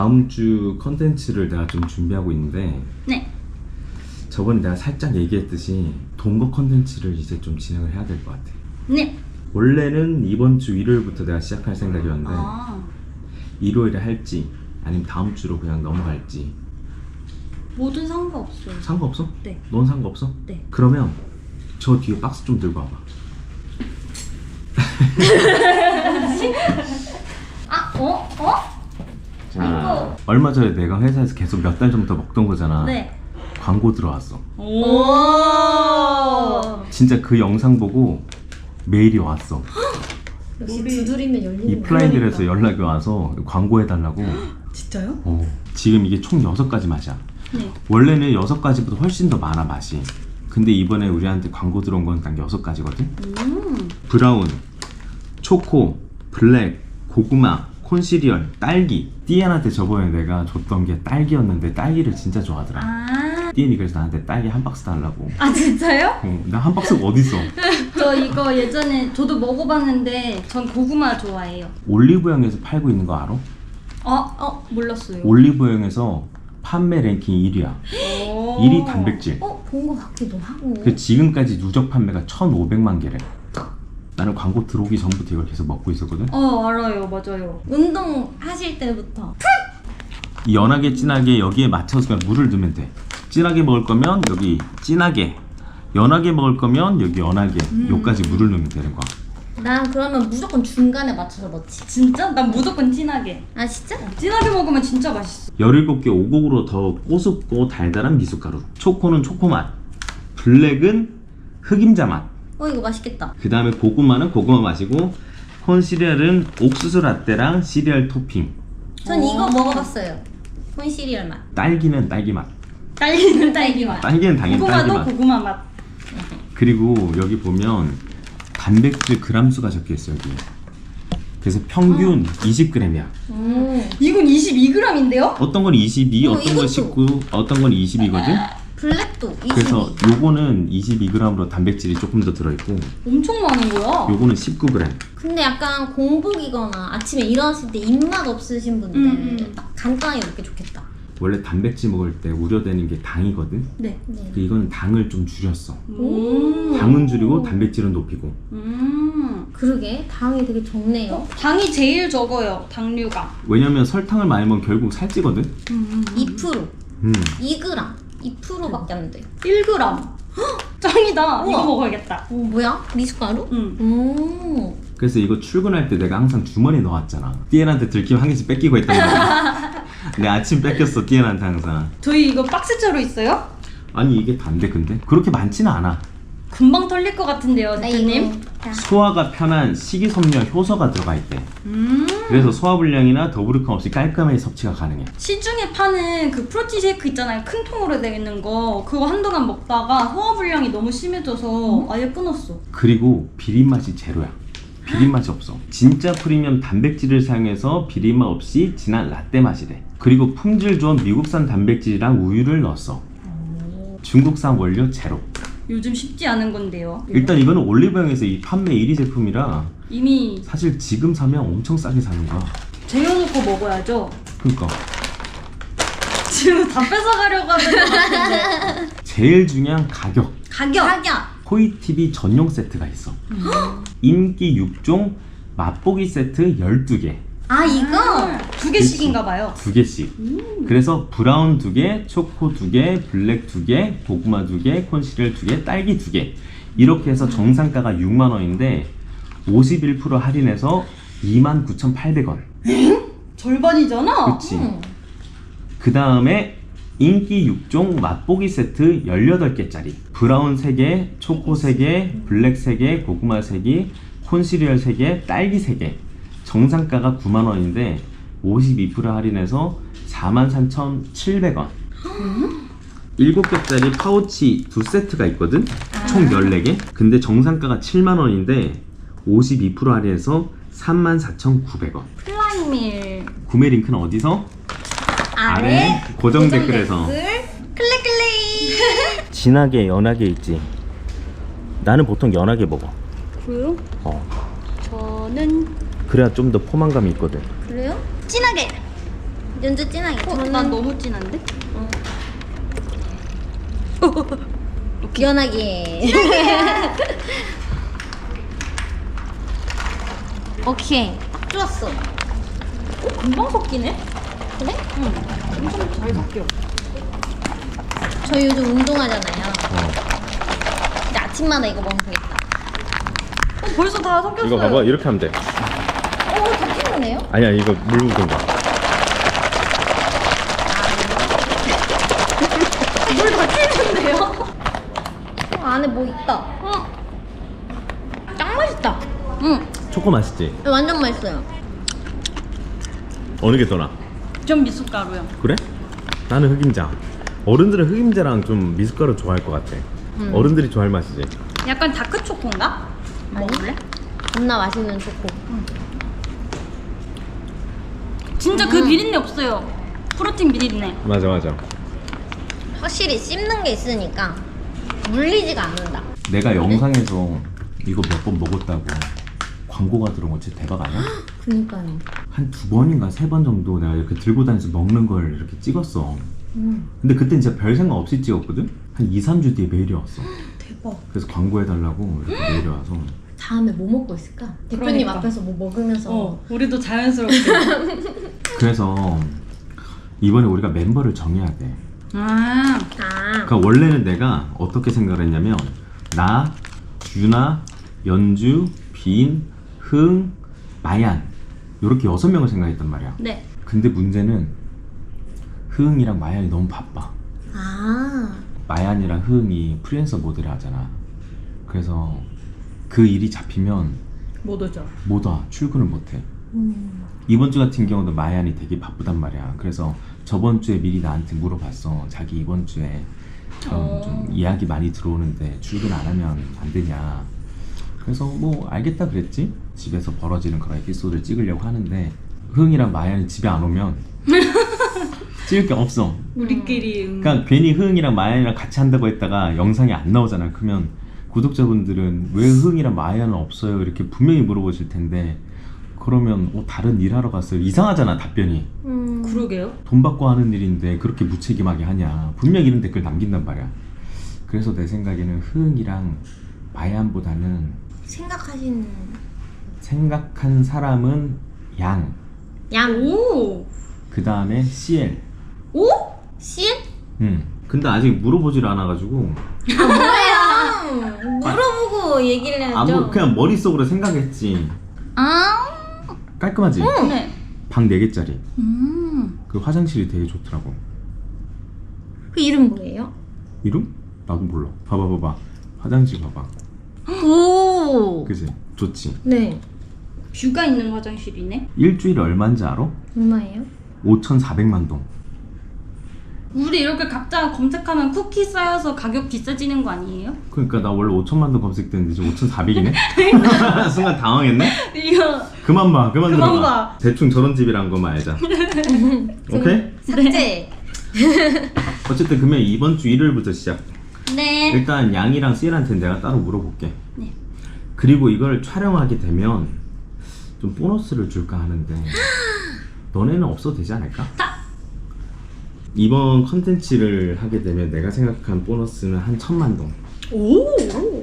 다음 주 컨텐츠를 내가 좀 준비하고 있는데 네. 저번에 내가 살짝 얘기했듯이 동거 컨텐츠를 이제 좀 진행을 해야 될 것 같아. 네. 원래는 이번 주 일요일부터 내가 시작할 생각이었는데 아. 일요일에 할지 아니면 다음 주로 그냥 넘어갈지 뭐든 상관없어요. 상관없어? 네. 넌 상관없어? 네. 그러면 저 뒤에 박스 좀 들고 와봐. 아, 어? 어? 자, 얼마 전에 내가 회사에서 계속 몇 달 전부터 먹던 거잖아. 네. 광고 들어왔어. 오. 진짜 그 영상 보고 메일이 왔어. 역시 두드리면 열리는 이 거. 플라이들에서 연락이 와서 광고해달라고. 진짜요? 어, 지금 이게 총 6가지 맛이야. 네. 원래는 6가지보다 훨씬 더 많아 맛이. 근데 이번에 우리한테 광고 들어온 건 딱 6가지거든? 음. 브라운, 초코, 블랙, 고구마, 콘시리얼, 딸기. 띠엔한테 저번에 내가 줬던 게 딸기였는데 딸기를 진짜 좋아하더라. 아. 띠엔이 그래서 나한테 딸기 한 박스 달라고. 아, 진짜요? 어, 나한 박스가 어딨어? 저 이거 예전에 저도 먹어봤는데 전 고구마 좋아해요. 올리브영에서 팔고 있는 거 알아? 어, 어, 몰랐어요. 올리브영에서 판매 랭킹 1위야. 오. 1위 단백질. 어? 본 거 같기도 하고. 그 지금까지 누적 판매가 1,500만 개래. 나는 광고 들어오기 전부터 이걸 계속 먹고 있었거든. 어, 알아요. 맞아요. 운동 하실 때부터. 이 연하게 진하게 여기에 맞춰서 그냥 물을 넣으면 돼. 진하게 먹을 거면 여기 진하게, 연하게 먹을 거면 여기 연하게, 요까지 물을 넣으면 되는 거야. 난 그러면 무조건 중간에 맞춰서 넣지. 진짜? 난 무조건 진하게. 아 진짜? 진하게 먹으면 진짜 맛있어. 17개 오곡으로 더 꼬숩고 달달한 미숫가루. 초코는 초코 맛, 블랙은 흑임자 맛. 어 이거 맛있겠다. 그 다음에 고구마는 고구마 맛이고 콘시리얼은 옥수수 라떼랑 시리얼 토핑. 전 이거 오. 먹어봤어요. 콘 시리얼 맛. 딸기는 딸기 맛. 딸기는 딸기 맛. 딸기는 당연히 딸기 고구마도 맛. 고구마 맛. 그리고 여기 보면 단백질 그람 수가 적혀 있어 여기. 그래서 평균 20g이야. 음. 이건 22g인데요? 어떤 건 22, 어, 어떤 건 이것도. 19, 어떤 건 22거든. 블랙도 22. 그래서 요거는 22g으로 단백질이 조금 더 들어있고 엄청 많은 거야. 요거는 19g. 근데 약간 공복이거나 아침에 일어났을 때 입맛 없으신 분들 음, 음. 딱 간단하게 먹기 좋겠다. 원래 단백질 먹을 때 우려되는 게 당이거든. 네. 네. 근데 이거는 당을 좀 줄였어. 음. 당은 줄이고 단백질은 높이고. 음. 그러게 당이 되게 적네요. 당이 제일 적어요. 당류가. 왜냐면 설탕을 많이 먹으면 결국 살찌거든. 음. 2% 음. 2g 2%밖에 안 돼. 1g. 짱이다. 이거 우와. 먹어야겠다. 오 뭐야? 미숫가루? 음. 오. 그래서 이거 출근할 때 내가 항상 주머니에 넣어왔잖아. 띠엔한테 들키면 한 개씩 뺏기고 했단 말이야. 내 아침 뺏겼어 띠엔한테 항상. 저희 이거 박스째로 있어요? 아니 이게 단데 근데 그렇게 많지는 않아. 금방 털릴 것 같은데요, 나 대표님. 소화가 편한 식이섬유 효소가 들어가 있대. 음. 그래서 소화불량이나 더부룩함 없이 깔끔하게 섭취가 가능해. 시중에 파는 그 프로틴 쉐이크 있잖아요. 큰 통으로 되어 있는 거. 그거 한동안 먹다가 소화불량이 너무 심해져서 아예 끊었어. 그리고 비린 맛이 제로야. 비린 맛이 없어. 진짜 프리미엄 단백질을 사용해서 비린 맛 없이 진한 라떼 맛이래. 그리고 품질 좋은 미국산 단백질이랑 우유를 넣었어. 중국산 원료 제로. 요즘 쉽지 않은 건데요. 일단 이거는 올리브영에서 이 판매 1위 제품이라 이미 사실 지금 사면 엄청 싸게 사는 거야. 쟁여놓고 먹어야죠. 그러니까 지금 다 뺏어가려고 하는 것 같은데. 제일 중요한 가격. 가격. 가격. 코이 TV 전용 세트가 있어. 인기 6종 맛보기 세트 12개. 아 이거 두 개씩인가 봐요. 두 개씩. 그래서 브라운 두 개, 초코 두 개, 블랙 두 개, 고구마 두 개, 콘시리얼 두 개, 딸기 두 개. 이렇게 해서 정상가가 6만 원인데 51% 할인해서 29,800원. 절반이잖아. 그치? 음. 그 다음에 인기 6종 맛보기 세트 18개짜리. 브라운 3개, 초코 3개, 블랙 3개, 고구마 3개, 콘시리얼 3개, 딸기 3개. 정상가가 9만 원인데 52% 할인해서 43,700원. 7개짜리 파우치 두 세트가 있거든? 총 14개? 근데 정상가가 7만 원인데 52% 할인해서 34,900원. 플라이밀. 구매 링크는 어디서? 아래 고정 고정 댓글에서. 댓글 클릭 클릭. 진하게 연하게 있지. 나는 보통 연하게 먹어. 그래요? 어. 저는 그래야 좀 더 포만감이 있거든. 그래요? 진하게. 연주 진하게. 어, 저는 난 너무 진한데? 연하게. 오케이. 좋았어. 금방 섞이네? 그래? 응. 엄청 잘 섞여. 저희 요즘 운동하잖아요. 어. 아침마다 이거 먹으면 되겠다. 어, 벌써 다 섞였어요. 이거 봐봐 이렇게 하면 돼 어, 다 튀노네요? 아니야 이거 물 묻은 거 물다 튀는데요? 어, 안에 뭐 있다. 응. 짱 맛있다. 응. 초코 맛있지? 완전 맛있어요. 어느 게 더 나? 전 미숫가루요. 그래? 나는 흑임자 어른들은 흑임자랑 좀 미숫가루 좋아할 것 같아 음. 어른들이 좋아할 맛이지 약간 다크 초코인가? 먹을래? 겁나 맛있는 초코. 진짜 그 비린내 없어요. 프로틴 비린내. 맞아 맞아 확실히 씹는 게 있으니까 물리지가 않는다. 내가 영상에서 이거 몇 번 먹었다고 광고가 들어온 거 진짜 대박 아니야? 그니까요. 한 두 번인가 세 번 정도 내가 이렇게 들고 다니면서 먹는 걸 이렇게 찍었어 음. 근데 그땐 진짜 별 생각 없이 찍었거든? 한 2, 3주 뒤에 메일이 왔어 대박. 그래서 광고해달라고 이렇게 메일이 와서 다음에 뭐 먹고 있을까? 대표님 그러니까. 앞에서 뭐 먹으면서 어, 우리도 자연스럽게. 그래서 이번에 우리가 멤버를 정해야 돼 아, 아 그러니까 원래는 내가 어떻게 생각을 했냐면 나, 유나, 연주, 빈, 흥, 마얀 이렇게 여섯 명을 생각했단 말이야 네. 근데 문제는 흥이랑 마얀이 너무 바빠 아 마얀이랑 흥이 프리랜서 모델을 하잖아 그래서 그 일이 잡히면 못 오죠. 못 와 출근을 못 해 음. 이번 주 같은 경우도 마얀이 되게 바쁘단 말이야 그래서 저번 주에 미리 나한테 물어봤어 자기 이번 주에 음, 어. 좀 예약이 많이 들어오는데 출근 안 하면 안 되냐 그래서 뭐 알겠다 그랬지 집에서 벌어지는 그런 에피소드를 찍으려고 하는데 흥이랑 마얀이 집에 안 오면 찍을 게 없어 우리끼리. 음. 그러니까 괜히 흥이랑 마얀이랑 같이 한다고 했다가 영상이 안 나오잖아. 그러면 구독자분들은 왜 흥이랑 마얀은 없어요? 이렇게 분명히 물어보실 텐데 그러면 어, 다른 일 하러 갔어요. 이상하잖아 답변이. 음. 그러게요. 돈 받고 하는 일인데 그렇게 무책임하게 하냐. 분명히 이런 댓글 남긴단 말이야. 그래서 내 생각에는 흥이랑 마얀보다는 생각하시는 생각한 사람은 양. 양 오! 그 다음에 CL. 오? 씨? 음. 근데 아직 물어보질 않아가지고 아 뭐야? 물어보고 얘기를 해야죠. 아무 그냥 머릿속으로 생각했지. 아. 깔끔하지? 네. 방 4개짜리. 음. 그 화장실이 되게 좋더라고. 그 이름 뭐예요? 이름? 나도 몰라. 봐봐, 봐봐. 화장실 봐봐. 오. 그지? 좋지? 네. 뷰가 있는 화장실이네. 일주일에 얼마인지 알아? 얼마예요? 5,400만 동. 우리 이렇게 각자 검색하면 쿠키 쌓여서 가격 비싸지는 거 아니에요? 그러니까 나 원래 5천만 동 검색됐는데 지금 5,400이네? 순간 당황했네? 이거 그만 봐, 그만, 그만 들어봐. 봐. 대충 저런 집이란 것만 알자. 오케이? 삭제. 어쨌든 그러면 이번 주 일요일부터 시작. 네. 일단 양이랑 씨엘한테는 내가 따로 물어볼게. 네. 그리고 이걸 촬영하게 되면 좀 보너스를 줄까 하는데 너네는 없어도 되지 않을까? 이번 컨텐츠를 하게 되면 내가 생각한 보너스는 한 천만 동 오.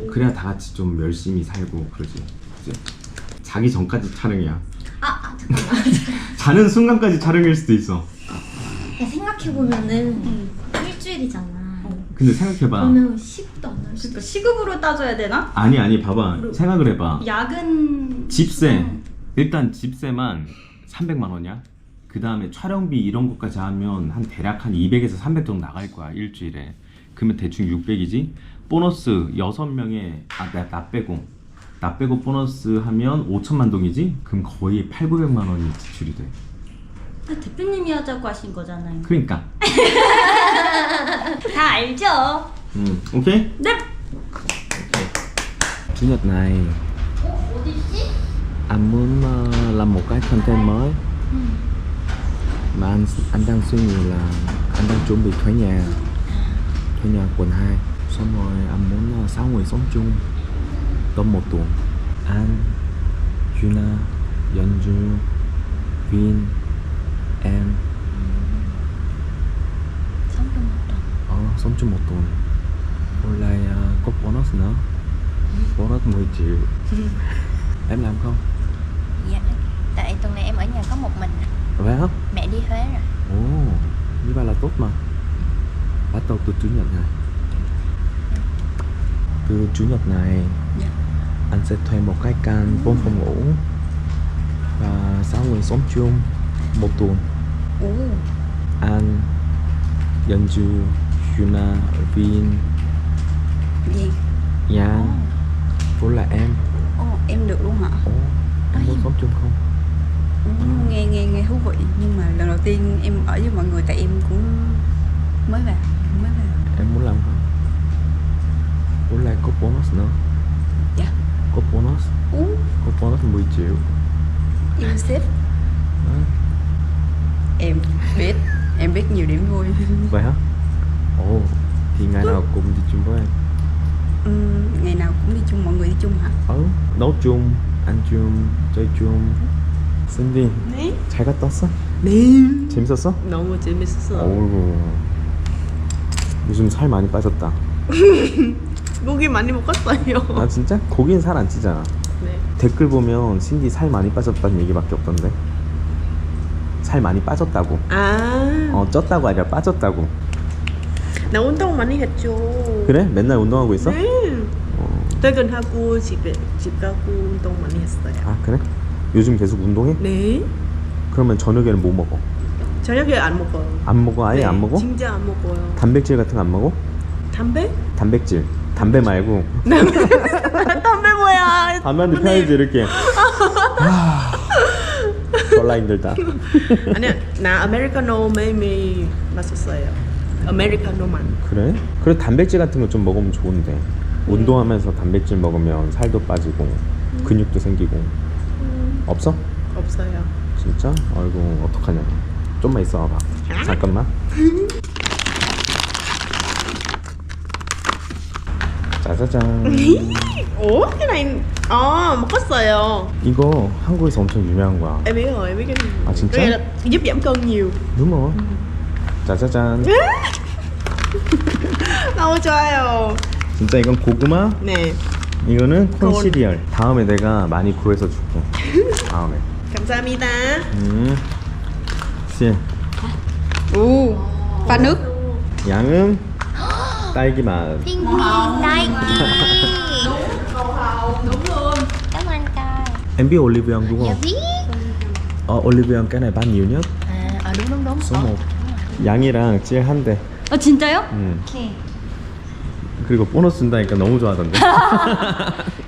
그래야 다 같이 좀 열심히 살고 그러지 그치? 자기 전까지 촬영이야 아, 아 잠깐만. 자는 순간까지 촬영일 수도 있어 생각해 보면은 음. 일주일이잖아. 근데 생각해봐 그러면 10도 안 할 수도 그러니까 시급으로 따져야 되나? 아니 아니 봐봐 생각을 해봐 야근 집세 음. 일단 집세만 300만 원이야. 그 다음에 촬영비 이런 것까지 하면 한 대략 한 200에서 300 정도 나갈 거야 일주일에. 그러면 대충 600이지. 보너스 6명에 아나 나 빼고 나 빼고 보너스 하면 5천만 동이지. 그럼 거의 8, 900만 원이 지출이 돼. 근데 대표님이 하자고 하신 거잖아요. 그러니까. 다 알죠? 음 오케이. 네. chủ nhật này anh muốn ờ, làm một cái content mới mà anh anh đang suy nghĩ là anh đang chuẩn bị thuê nhà. Thuê nhà quận 2 xong rồi anh muốn à, sáu người sống chung trong một tuần. Anh Juna Yeonju Vin em sống chung một tuần. Ờ, sống chung một tuần. Rồi lại uh, có bonus nữa. Bonus 10 triệu. Em làm không? Dạ. Tại tuần này em ở nhà có một mình Vậy hả? Mẹ đi Huế rồi. Ồ, như vậy là tốt mà. Bắt đầu từ Chủ nhật này Từ Chủ nhật này Dạ. Anh sẽ thuê một cái căn 4 phòng ngủ Và 6 người sống chung Một tuần. 오. Anh, Yeonju, Yuna, Vin, gì? Yang. Với lại em. Ồ em được luôn hả? Ồ, em muốn sống chung không? Ừ, nghe nghe nghe thú vị. Nhưng mà lần đầu tiên em ở với mọi người tại em cũng mới vào mới vào Em muốn làm không? Với lại có bonus nữa. Dạ. Có bonus. Ú. Có bonus 10 triệu. Yêu sếp. Đó. em biết. Em biết nhiều điểm vui. Vậy hả? Ồ, thì ngày nào cũng đi chung với em. Ừm, ngày nào cũng đi chung mọi người đi chung hả? Ừ, nấu chung, ăn chung, chơi chung 신디 네? 잘 갔다 왔어? 네. 재밌었어? 너무 재밌었어. 어우 요즘 살 많이 빠졌다 고기 많이 먹었어요. 아 진짜? 고기는 살 안 찌잖아 네. 댓글 보면 신디 살 많이 빠졌다는 얘기밖에 없던데 살 많이 빠졌다고 아, 어 쪘다고 아니라 빠졌다고 나 운동 많이 했죠. 그래? 맨날 운동하고 있어? 네. 어. 퇴근하고 집에 집 가고 운동 많이 했어요. 아 그래? 요즘 계속 운동해? 네. 그러면 저녁에는 뭐 먹어? 저녁에 안 먹어요. 안 먹어? 아예 네, 안 먹어? 진짜 안 먹어요. 단백질 같은 거 안 먹어? 담배? 단백질 담배 말고 담배 뭐야? 담배한테 펴야지 이렇게 하... 졸라 힘들다 아니야, 나 아메리카노 매일매일 마셨어요. 아메리카노만. 그래? 그래 단백질 같은 거 좀 먹으면 좋은데 운동하면서 단백질 먹으면 살도 빠지고 근육도 생기고 없어? 없어요. 진짜? 아이고 어떡하냐 좀만 있어 봐봐 잠깐만 짜자잔 오, cái này 어 먹었어요. 이거 한국에서 엄청 유명한 거야 Em biết rồi, em biết cái này. À, 진짜? Cái này là giúp giảm cân nhiều. đúng rồi 짜자잔 너무 좋아요. 진짜 이건 고구마 네. 이거는 콘 콘. 시리얼 다음에 내가 많이 구해서 줄게 다음에 감사합니다. 음. 씨오 pha nước 양은 딸기 맛 Thiên nhiên Nike Cảm ơn coi em biết Olivia đúng Dạ không? biết 어 올리브영 cái này bán nhiều nhất À, ờ đúng đúng đúng số Ờ, 1 양이랑 찔 한 대. 아 진짜요? 음. Ok 그리고 보너스 준다니까 너무 좋아하던데.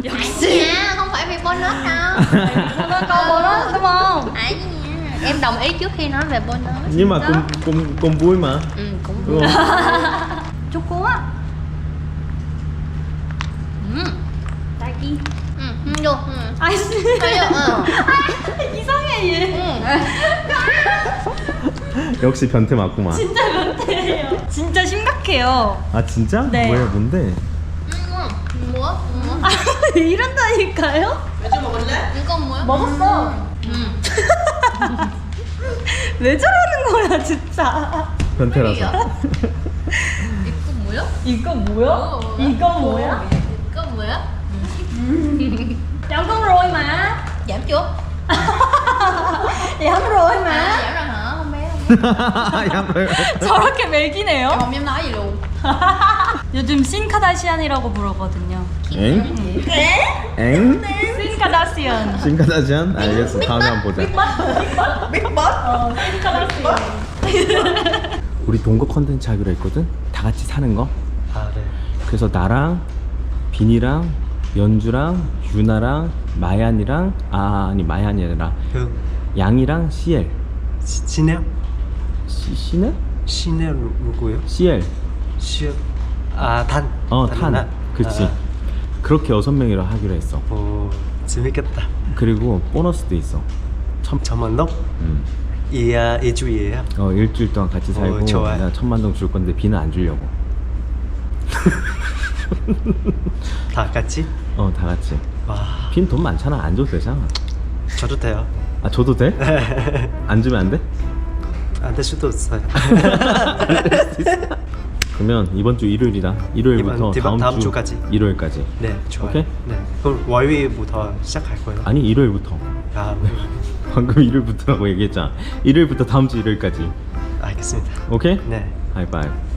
A니야, không phải vì bonus đâu câu bonus đúng không? A니야 Em đồng ý trước khi nói về bonus nhưng mà cùng cùng cùng vui mà. Ừ, cũng đúng không? 초코 á Ừ, 딸기 ừ, ừ, được ừ. 아이씨 Thôi được, ừ. 이상해 얘 Ừ. 역시 변태 맞구만. 진짜 진짜 심각해요 아 진짜? 네. 뭐야 뭔데? Ừ, Múa, múa 아 이런다니까요? 맥주 먹을래? Con múa 먹었어 Ừ. 왜 저러는 거야 진짜 변태라서. I거 뭐야? 이거 뭐야? 이거 뭐야? 뭐야? Giảm con rồi mà Giảm chưa? Giảm rồi À, mà giảm rồi hả? 뭐. 저렇게 매기네요 Không dám nói gì luôn 요즘 신카다시안이라고 부르거든요 엥? 엥? 신카다시안 신카다지안? 알겠어. 다음에 한번 보자. 어 신카다시안 우리 동거 컨텐츠 하기로 했거든. 다 같이 사는 거. 아, 네. 그래서 나랑 빈이랑 연주랑 유나랑 마얀이랑 아 아니 마얀이 아니라 그 양이랑 시엘 시- 시넬? 시, 시네? 누- 누구요? 시엘 시 아, 단. 어탄 단나? 그치 아, 그렇게 여섯 명이라 하기로 했어 오, 재밌겠다. 그리고 보너스도 있어 천, 저만동? 음. 이, 아, 이주이에요. 어 일주일 동안 같이 살고 어, 좋아요. 내가 천만 동 줄 건데 비는 안 주려고 다 같이? 어 다 같이 와, 빈돈 많잖아 안 줘도 되잖아 저도 돼요. 아 줘도 돼? 안 주면 안 돼? 안 될 수도 있어요. 그러면 이번 주 일요일이다. 일요일부터 이번- 이번 다음, 다음 주 주까지. 일요일까지. 네, 좋아요. 오케이? 네. 그럼 월요일부터 시작할 거예요? 아니 일요일부터. 아, 방금 일요일부터라고 얘기했잖아. 일요일부터 다음 주 일요일까지. 알겠습니다. 오케이? 네. 하이파이브.